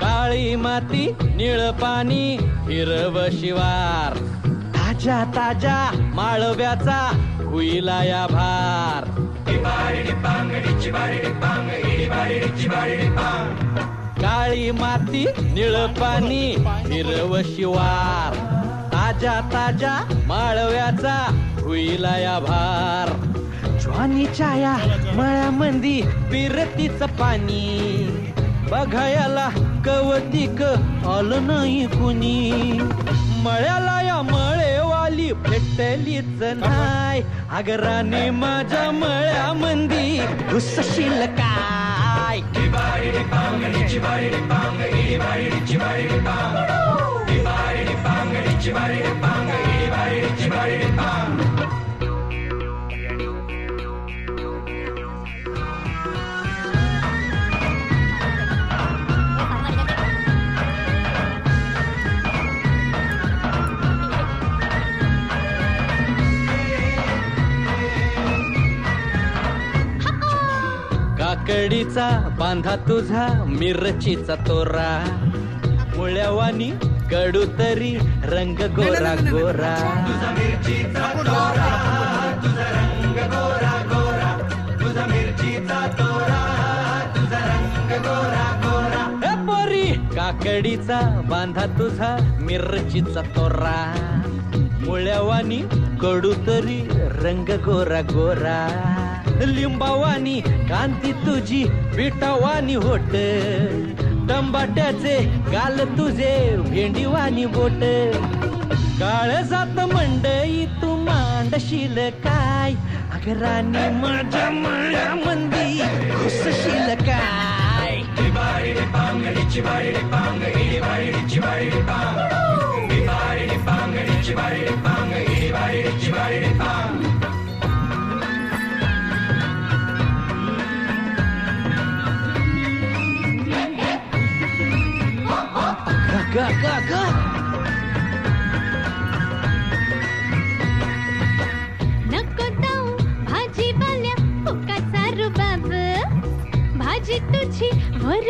काळी माती निळ पाणी हिरव शिवार. ताजा ताजा माळव्याचा हुईला या भार. काळी माती निळ पाणी हिरव शिवार. ताजा ताजा माळव्याचा होईला या भार. ज्वानीच्या या मळ्यामंदी पिरतीच पाणी. बघायला कवतिक आलं नाही कुणी. मळ्याला या मळेवाली भेटलीच नाही. अगराने माझ्या मळ्यामंदी घुसशील काय? काकडीचा बांधा तुझा मिरचीचा तोरा मुळ्यावानी कडू तरी रंग गोरा गोरा. ए पोरी काकडीचा बांधा तुझा मिरचीचा तोरा. मुळ्यावानी कडू तरी रंग गोरा गोरा. लिंबावानी कांती तुझी पिठावानी होट. आंबाट्याचे गाल तुझे भेंडीवानी बोट. काळ जात मंडई तू मांडशील काय? अगराने माझ्या माळ्या मंदी खुसशील काय? ग ग ग नको जाऊ भाजीवाल्या फुकाचा रुबाब भाजी तुझी वर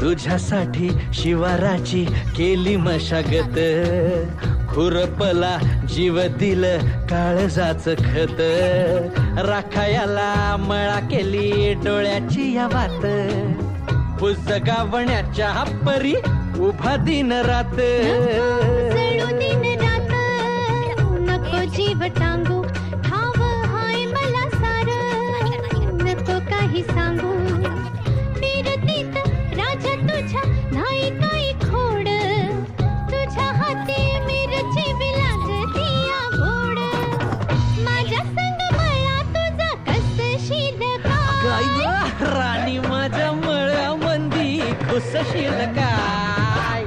तुझ्यासाठी शिवाराची केली मशागत. खुरपला जीव दिल काळजाच खत. राखायाला मळा केली डोळ्याची या वात. पुस्तकावण्याच्या परी उभा दिन रात दिन रात. नको जीव टांगू ठाव हाय मला सार. नको काही सांगू മുസശീലക്കായ്